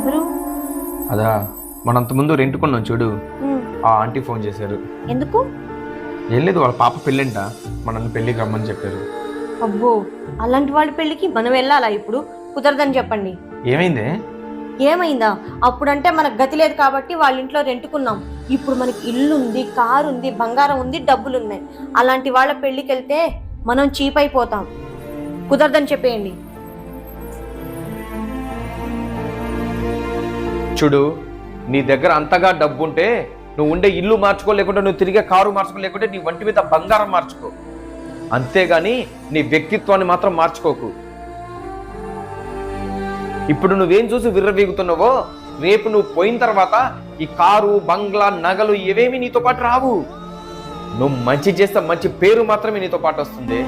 ఎవరు? అదా మనంత ముందు రెంట్ కొన్నాం చూడు. ఆ ఆంటీ ఫోన్ చేశారు. ఎందుకు? ఏం లేదు వాళ్ళ పాప పెళ్ళంట. మనల్ని పెళ్ళికి రమ్మని చెప్పారు. అబ్బో అలాంటి వాళ్ళ పెళ్ళికి మనం వెళ్ళాలా ఇప్పుడు? కుదరదని చెప్పండి. ఏమైంది? ఏమైందా? అప్పుడంటే మనకు గతి లేదు కాబట్టి వాళ్ళ ఇంట్లో రెంటుకున్నాం ఇప్పుడు మనకి ఇల్లు ఉంది కారు ఉంది బంగారం ఉంది డబ్బులు ఉన్నాయి అలాంటి వాళ్ళ పెళ్ళికి వెళ్తే మనం చీప్ అయిపోతాం. కుదరదని చెప్పేయండి. చూడు నీ దగ్గర అంతగా డబ్బు ఉంటే నువ్వు ఉండే ఇల్లు మార్చుకోలేకుంటే నువ్వు తిరిగే కారు మార్చుకోలేకుంటే నీ వంటి మీద బంగారం మార్చుకో. అంతేగాని నీ వ్యక్తిత్వాన్ని మాత్రం మార్చుకోకు. ఇప్పుడు నువ్వేం చూసి విర్రవీగుతున్నావో రేపు నువ్వు పోయిన తర్వాత ఈ కారు బంగ్లా నగలు ఇవేమి నీతో పాటు రావు. నువ్వు మంచి చేస్తే మంచి పేరు మాత్రమే నీతో పాటు వస్తుంది.